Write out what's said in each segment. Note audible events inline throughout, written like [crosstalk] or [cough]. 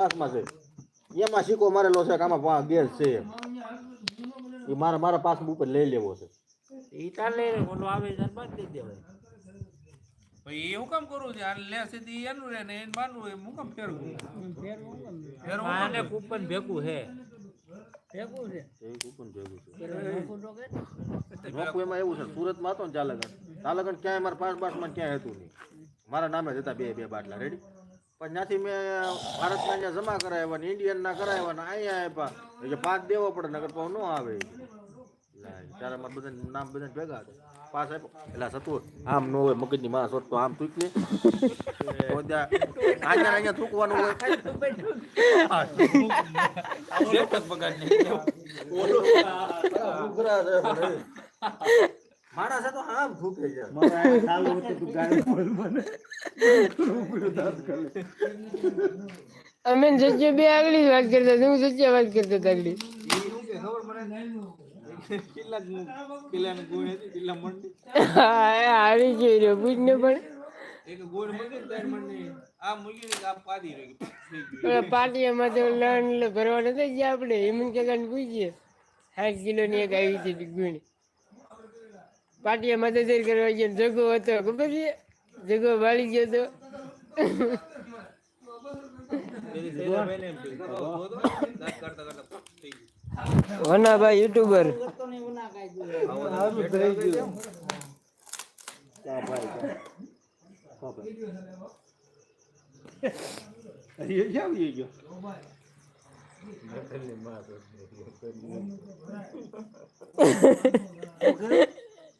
પાસમાં છે. એમાં સિક્કો મારેલો છે કે આમાં ગેર છે. એ મારે મારા પાસબુક ઉપર લઈ લેવો છે. એ તાર લઈ ઓલો આવે તાર દઈ દેવાય. ભાઈ એ હું કામ કરું છે? આ લે સીધી એનું રે ને એને માનવું એ હું કામ ફેરવું? ફેરવું આને કૂપન ભેગું હે એ કૂપન ભેગું છે. એમાં એવું છે સુરતમાં હતો ને ચાલગણ ચાલગણ ક્યાંય મારા પાસ બાટમાં ક્યાંય હતું નહીં. મારા નામે જતા બે બે બાટલા રેડી પણ ત્યાંથી મેં ભારતના અહીંયા જમા કરાવ્યા ને ઇન્ડિયનના કરાવ્યા ને અહીંયા આપ્યા. એટલે પાસ દેવો પડે નગર પાછું ન આવે. ત્યારે મારા બધા નામ બધા ભેગા હતા પાસ આપ્યો. એટલે સતું આમ ન હોય મગજની માં સોટ તો આમ તૂક [laughs] [laughs] તો અહીંયા અહીંયા થૂકવાનું હોય. છે છે છે અમે સચ્ચે બે આગલી જ વાત કરતા હતા હું સચ્ચે વાત કરતા હતા આગલી કિલ્લાની ગુણ હતી કિલ્લા મંડી. હા હારી ગયો રહ્યો પૂછને પણ. એક ગુણ મંડી ત્રણ મંડી. આ મૂકી આ પાડી રહી થઈ ગયું. તો લણ ભરવા નતા ગયા આપણે હેમંત કાકાને પૂછીએ. સાઠ કિલોની એક આવી હતી ગુણ તો તૈયાર કરવા ગયો જગો હતો ખબર છે જગો વાળી ગયો તો પેલી ભાઈ બેને એમ થયું. ધો, ધો, ધો. દાંત કાઢતા કાઢતા થઈ ગયું વનાભાઈ યુટ્યુબર નથી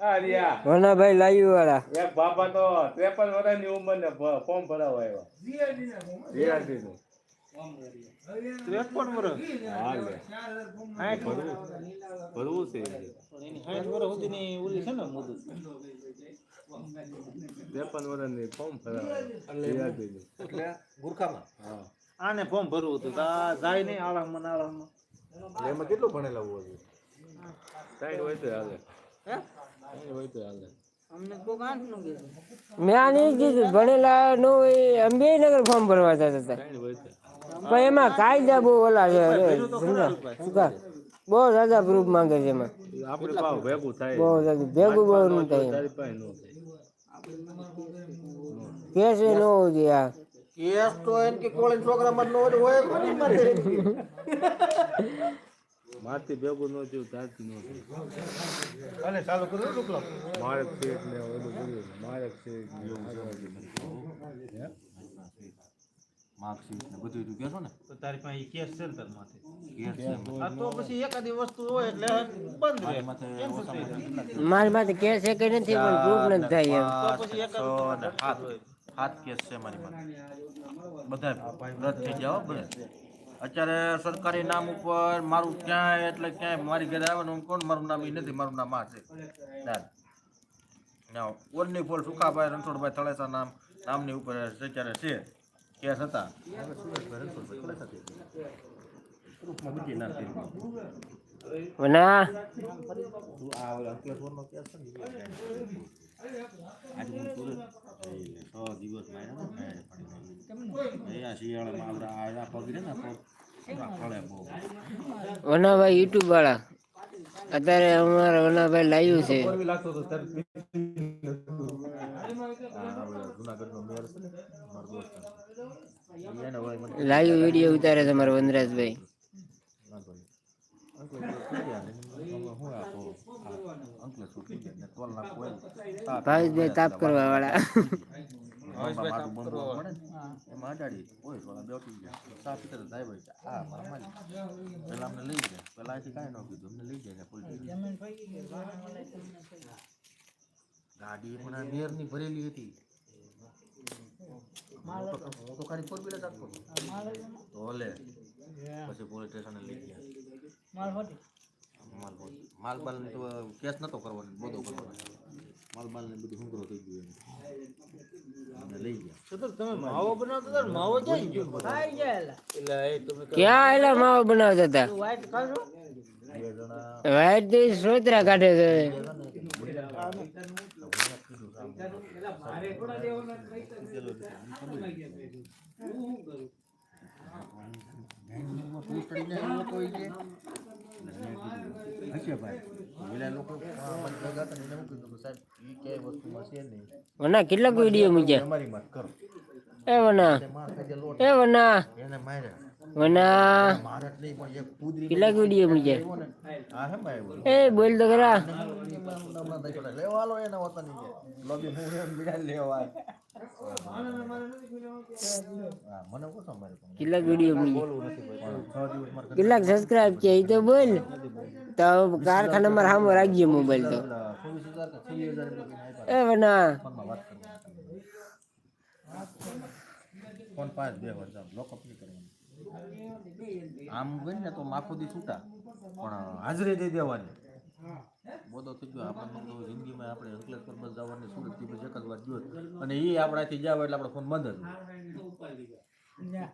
ને વનાભાઈ લાઈવ વાળા એક બાપા તો ત્રેપન વર્ષની ઉંમર ને ફોર્મ ભરાવા આવ્યા. જીઆરડી નું ત્રેપન વર્ષ? હા ભરવું. છે. ત્રેપન વર્ષની ફોર્મ ભરાવા એટલે ગુરખામાં? હા. આને ફોર્મ ભરવું હતું. જાય નહીં આળામાં ને આળામાં. એમાં કેટલું ભણેલા હોવું સાઈડ હોય તો હાલે. હે? મેં આ નહીં કીધું ભણેલા નો હોય અમે નગર ફોર્મ ભરવા જતા હતા. હોય પણ એમાં કાયદા બહુ ઓલા છે? બહુ દાદા પ્રૂફ માંગે છે એમાં. બહુ ભેગું બહુ નું થાય કેસ એ ન હોવું જોઈએ કેસ તો એમ કે કોળી છોકરામાં જ ન હોય હોય? મારથી ભેગું ન થયું ત્યાંથી ન થયું. અને ચાલુ કરો ઢોકળા મારે છે એટલે ઓલું કર્યું મારે શેઠ માર્કશીટ ને બધું તું કહેશો ને? તો તારી પાસે કેસ છે ને તાર માથે કેસ છે. આ તો પછી એકાદી વસ્તુ હોય એટલે બંધ રહે. માથે? મારી માથે કેસ એક નથી પણ પ્રૂફ નથી થાય એમ. તો પછી એકાદ હાથ હાથ કેસ છે મારી પાસે. બધા રદ થઈ જાવ બધા અત્યારે સરકારી નામ ઉપર મારું ક્યાંય એટલે ક્યાંય મારી ઘરે આવે હું કોણ? મારું નામ એ નથી મારું નામ આ છે. ઓરની ફોલ સુખાભાઈ રણછોડભાઈ તળેસા નામ નામની ઉપર અત્યારે છે. કેસ હતા. આવ્યા શિયાળામાં આપણે આ આ પગ રે ને પગ વનાભાઈ યુટ્યુબ વાળા. અત્યારે અમારા વનાભાઈ લાઈવ છે. મારો લાઈવ વીડિયો ઉતારે છે અમારા વનરાજભાઈ. ભાવેશભાઈ તાપ કરવા વાળા માથું ઓય થોડા બેઠી ગયા. સાફ પીતે તો જાય ભાઈ આ મારા માલી પેલા અમને લઈ જાય. પેલા અહીંથી કાંઈ ન કીધું. અમને લઈ જાય ને પોલીસ ગાડી પણ આ મેયરની ભરેલી હતી. હું તો ખાલી ફોર વ્હીલર રાખતો તો લે પછી પોલીસ સ્ટેશને લઈ ગયા. માલ બોલ. માલ બાલ તો કેસ નતો કરવાનો બધો કરવાનો. માલ માલ ને બધું હુંગરો થઈ ગયું. અને લઈ ગયા. તો તમે માવો બનાવતા હતા માવો ક્યાં ગયો? એટલે એ તમે ક્યાં એલા માવો બનાવતા હતા? વાઈટ જણા વાઈટ દે સોતરા કાઢે છે. શું વના કેટલાક વીડિયો મૂક્યા? એ વના એ વના એને માર્યા. વના કેટલાક વીડિયો ભાઈ આવ્યો એ બોલ તો ખરા. કેટલાક વીડિયો મારે કેટલાક સબસ્ક્રાઇબ છે, એ તો બોલ. તો કારખાનામાં સામો રાખજે મોબાઈલ તો. એ વના. ફોન પાંચ બે વાર જાવ લોકઅપ નહીં કરવાનું આમ ગઈ ને તો આખો દી છૂટા. પણ હાજરી દઈ દેવાની. બોધો થઈ ગયો. આપણને તો જિંદગીમાં આપણે અંકલેશ્વર બસ જવાની સુરતથી બસ એક જ વાર ગયો. અને એ આપણાથી જાવ એટલે આપણો ફોન બંધ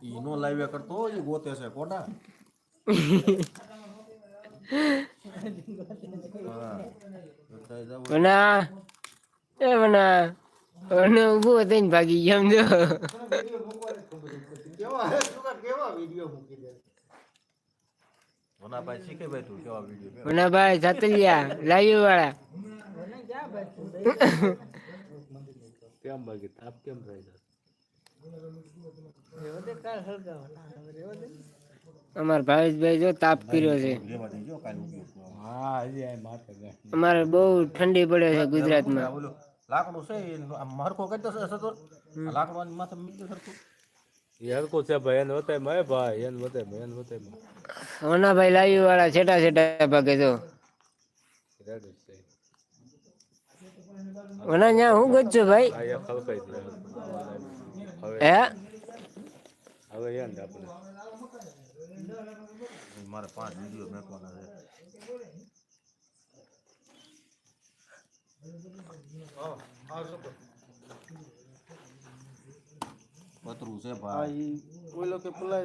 જ એ નો લાવ્યા કરતો એ ગોતે છે કોટા વના. એ વના. વના ઊભો થઈને ભાગી ગયો વનાભાઈ શીખે ભાઈ તું કેવા વીડિયો વનાભાઈ સાતલિયા લાઈવ વાળા કેમ બાકી? તાપ કેમ થાય છે? અમાર ભાવેશભાઈ જો તાપ કર્યો છે. લેવા દેજો કાલે ઉપયોગ હા હજી આ માથે જાય અમારે બહુ ઠંડી પડે છે ગુજરાતમાં. ઓલું લાકડું છે એ આમ હરખો કરી દો સતો લાકડું આની માથે મૂકી દો સરખું. યાર કો છે ભાઈ એને વતાય મય ભાઈ એને વતાયમાં એને વતાય ઓના ભાઈ લાઈવ વાળા છેટા છેટા ભાગે તો. ઓના છે. ન્યા હું ગચ્છો ભાઈ? આ ખલકાઈ હવે હે? હવે યાર આપણે. મારે પાંચ વિડિયો મેકવાના છે. પતરું છે ભાઈ. બોલો કે પેલા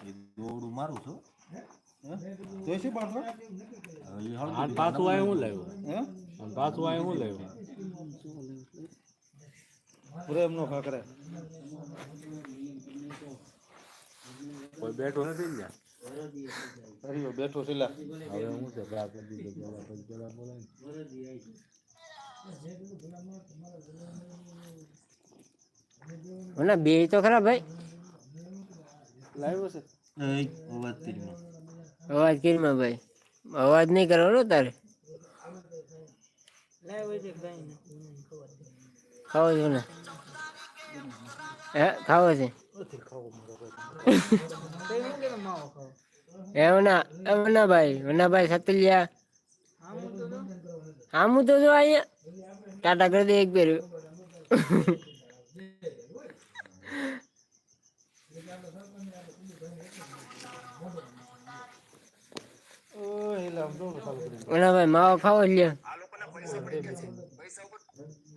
એ દોડું મારું છું તો શું હળદી આન પાછું આય હું લાવ્યો. હે? પાછું આય હું લાવ્યો. પ્રેમ નો ખાકરે કોઈ બેઠો નથી ને હરિયો બેઠો સિલા હવે હું છે બા કરી દીધો પેલા પછી પેલા બોલાય વના બે તો ખરા ભાઈ. લાવ્યો છે. અવાજ કિરમાં ભાઈ. અવાજ નહીં કરવાનો તારે. ખાવો છો ને? હે ખાવો છે? હે વના એ વનાભાઈ વનાભાઈ સતલિયા. આમું તો જો અહીંયા. ટાટા કરી દે એક પેર ઓ હિલા આમ જોડું ચાલુ કરી માવો ખાવો લ્યો.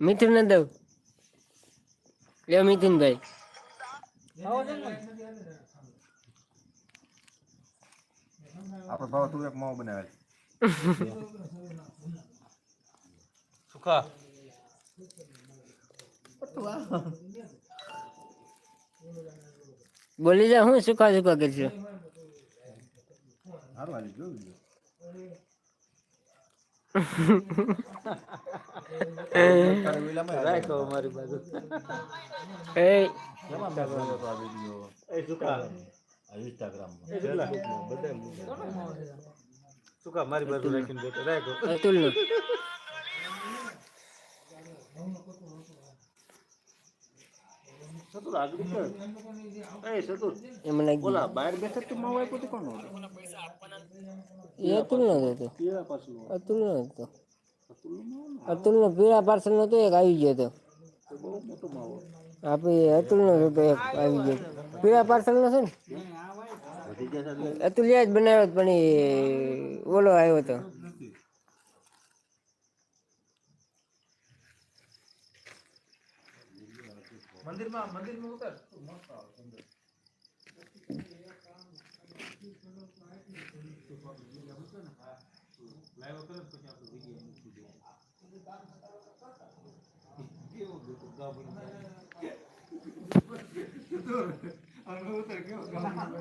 મિથુન ને દઉં લ્યો મિથુનભાઈ. આપણે ભાવ તું એક માવો બનાવે. સુખા. બોલી જા હું સુખા સુખા કરશું? સારું હાલી જોયું લ્યો. તારે વેલામાં હાલે. રાખો અમારી બાજુ એ સુકા મારી બાજુ રાખીને બેઠો રાખો અતુલ સતુર આગળ એ સતુર એ બહાર બેઠા તો માવો આપ્યો તો કોણ એ અતુલનો હતો. કેવા પાછળ હતો. અતુલ પીળા પાર્સલ નતો તો એક આવી ગયો હતો બહુ મોટો માવો આપણે અતુલનો હતો એક આવી ગયો પીળા પાર્સલનો છે ને? અતુલિયા જ બનાવ્યો પણ એ ઓલો આવ્યો હતો મંદિરમાં મંદિરમાં ઉતાર. લાઈવ કરે પછી આપણે વીડિયો મૂકી દઈએ કેવો ગયો ગાભણ અને કેવો ગાભણ